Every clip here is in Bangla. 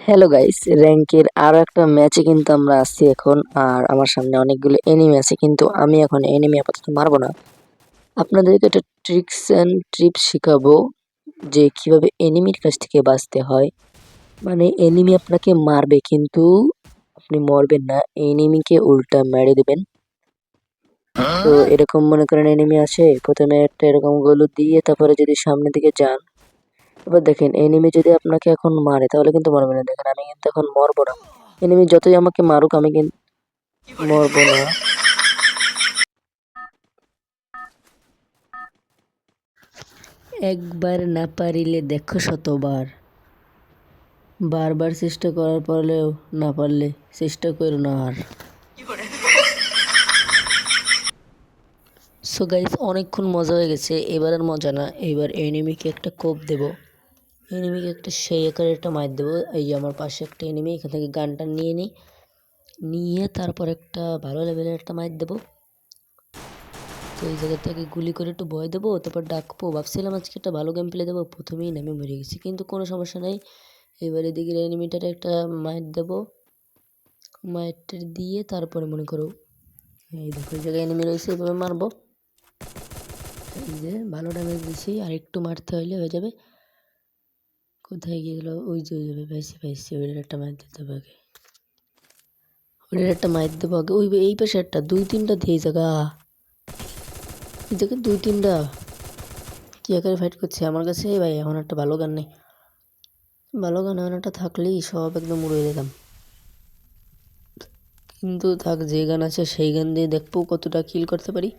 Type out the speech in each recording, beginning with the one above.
হ্যালো গাইস র্যাঙ্কের আরও একটা ম্যাচে কিন্তু আমরা আসছি এখন, আর আমার সামনে অনেকগুলো এনিমি আছে, কিন্তু আমি এখন এনিমি আপাতত মারবো না। আপনাদেরকে একটা ট্রিক্স অ্যান্ড ট্রিপস শেখাবো, যে কীভাবে এনিমির কাছ থেকে বাঁচতে হয়। মানে এনিমি আপনাকে মারবে, কিন্তু আপনি মরবেন না এনিমিকে উল্টা মেরে দেবেন। তো এরকম মনে করেন এনিমি আছে, প্রথমে একটা এরকম গোলু দিয়ে তারপরে যদি সামনের দিকে যান এবার দেখেন এনিমি যদি আপনাকে এখন মারে, তাহলে কিন্তু মরবে না। দেখেন, আমি কিন্তু এখন মরবো না। এনিমি যতই আমাকে মারুক, আমি কিন্তু মরবো না। একবার না পারিলে দেখো শতবার। বারবার চেষ্টা করার পরেও না পারলে চেষ্টা করো না আর। সো গাইস অনেকক্ষণ মজা হয়ে গেছে, এবার আর মজা না। এবার এনিমিকে একটা কোপ দেব। এনিমিকে একটা সেই আকারে একটা মার দেবো। এই যে আমার পাশে একটা এনিমি এখান থেকে গানটা নিয়ে নিই। নিয়ে তারপর একটা ভালো লেভেলের একটা মার দেবো। তো এই জায়গা থেকে গুলি করে একটু ভয় দেবো, তারপর ডাকবো। ভাবছিলাম আজকে একটা ভালো গেম প্লে দেবো, প্রথমেই নামে মরে গেছি, কিন্তু কোনো সমস্যা নেই। এবারে এদিকে এনিমিটারে একটা মায়ের দেবো। মায়েরটা দিয়ে তারপরে মনে করো, এই দেখো জায়গায় এনিমি রয়েছে, এভাবে মারবো। এই যে ভালো ড্যামেজ দিছি আর একটু মারতে হইলে হয়ে যাবে। কোথায় গিয়েছিল? ওই যে ওই যাবে পাইছি পাইছি ওইটার একটা মার দিতে আগে। ওইটার একটা মার দেবো আগে। ওই এই পাশে একটা, দুই তিনটা দিয়ে জায়গা। এই জায়গায় দুই তিনটা। কি আকারে ফাইট করছে? আমার কাছে ভাই এখন একটা ভালো গান নেই। ভালো গান এমন একটা থাকলেই সব একদম উড়ে যেতাম। কিন্তু থাক, যে গান আছে সেই গান দিয়ে দেখব কতটা কিল করতে পারি।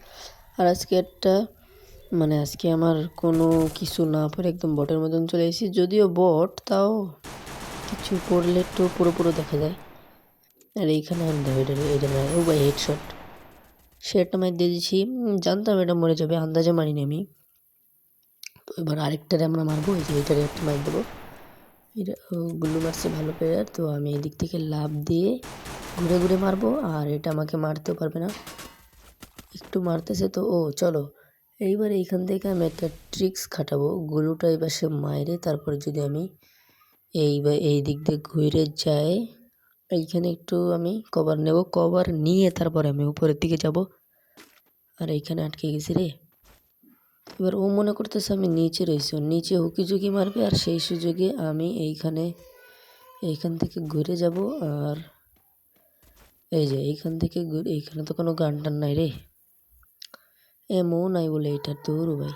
আর আজকে একটা মানে আজকে আমার কোনো কিছু না পরে একদম বটের মতন চলে এসেছি। যদিও বট, তাও কিছু করলে একটু পুরো পুরো দেখা যায়। আর এইখানে আমি দেখো এটা এটা নয় ও ভাই হেডশট সে একটা মাইর দিয়ে দিয়েছি। জানতাম এটা মরে যাবে, আন্দাজে মারিনি আমি। তো এবার আরেকটারে আমরা মারবো, এই যে এটারে একটা মার দেবো। এটা গুল্লু মারছে ভালো প্লেয়ার তো আমি এদিক থেকে লাভ দিয়ে ঘুরে ঘুরে মারবো। আর এটা আমাকে মারতেও পারবে না। একটু মারতেছে তো, ও, চলো। এইবার এইখান থেকে আমি একটা ট্রিক্স খাটাবো। গুলুটা এবার সে মায়েরে তারপরে যদি আমি এইবার এই দিক দিয়ে ঘুরে যাই, এইখানে একটু আমি কভার নেব। কভার নিয়ে তারপরে আমি উপরের দিকে যাব। আর এইখানে আটকে গেছি রে। এবার ও মনে করতেছে আমি নিচে রয়েছি। নিচে হুকি ঝুঁকি মারবে আর সেই সুযোগে আমি এইখানে, এইখান থেকে ঘুরে যাব। আর এই যে এইখান থেকে ঘুরে, এইখানে তো কোনো গান টান নাই রে। এমও নাই বলে এটা দূর ভাই।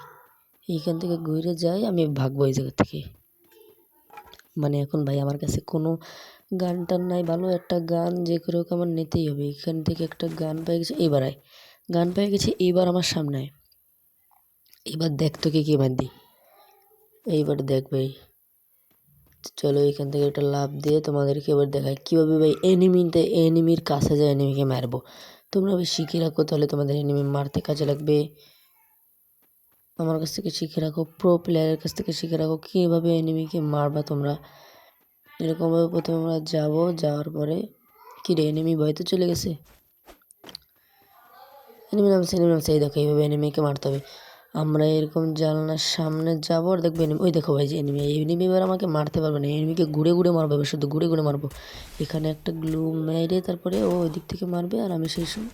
এইখান থেকে ঘুরে যাই, আমি ভাগবো এই জায়গা থেকে মানে এখন ভাই আমার কাছে কোনো গান টান নাই, ভালো একটা গান যে করে হোক আমার নিতেই হবে। এখান থেকে একটা গান পেয়ে গেছে এবার আয়। গান পেয়ে গেছে, এইবার আমার সামনে এবার দেখ তোকে কি মার দিই এইবার দেখ ভাই। চলো এখান থেকে একটা লাভ দিয়ে তোমাদেরকে এবার দেখায় কীভাবে ভাই এনিমিতে এনিমির কাছে যায় এনিমিকে মারবো। তোমরা ওই শিখে রাখো, তাহলে তোমাদের এনিমি মারতে কাজে লাগবে। আমার কাছ থেকে শিখে রাখো প্রো প্লেয়ারের কাছ থেকে শিখে রাখো কীভাবে এনিমিকে মারবা তোমরা। এরকমভাবে প্রথমে আমরা যাব, যাওয়ার পরে কী রে এনিমি তো চলে গেছে? এনিমি নামছে এনিমি নামছে, এই দেখো এইভাবে এনিমিকে মারতে হবে। আমরা এরকম জানলার সামনে যাব আর দেখব এনিমি ওই দেখো ভাই যে এনিমি এনিমি এবার আমাকে মারতে পারবে না। এনিমিকে ঘুরে ঘুরে মারবো এবার, শুধু ঘুরে ঘুরে মারবো। এখানে একটা গ্লু মেরে তারপরে ও ওই দিক থেকে মারবে আর আমি সেই সময়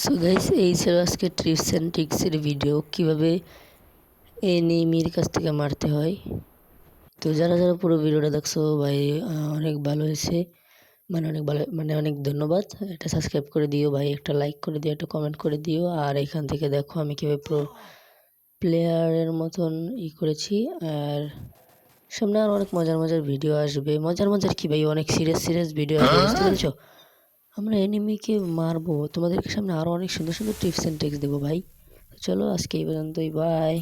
সো গাইস এই ছিল আজকে ট্রিপস অ্যান্ড ট্রিক্সের ভিডিও কীভাবে এনিমির কাছ থেকে মারতে হয়? তো যারা যারা পুরো ভিডিওটা দেখছ, ভাই অনেক ভালো হয়েছে। মানে অনেক ভালো মানে অনেক ধন্যবাদ। এটা সাবস্ক্রাইব করে দিও ভাই একটা লাইক করে দিও একটা কমেন্ট করে দিও। আর এখান থেকে দেখো আমি কীভাবে প্রো প্লেয়ারের মতন ই করেছি। আর সামনে আর অনেক মজার মজার ভিডিও আসবে। মজার মজার কী ভাই? অনেক সিরিয়াস সিরিয়াস ভিডিও আসবে বুঝতে পেরেছ? আমরা এনিমিকে মারবো। তোমাদেরকে সামনে আরও অনেক সুন্দর সুন্দর টিপস অ্যান্ড ট্রিক্স দেবো ভাই। চলো আজকে এই পর্যন্তই বাই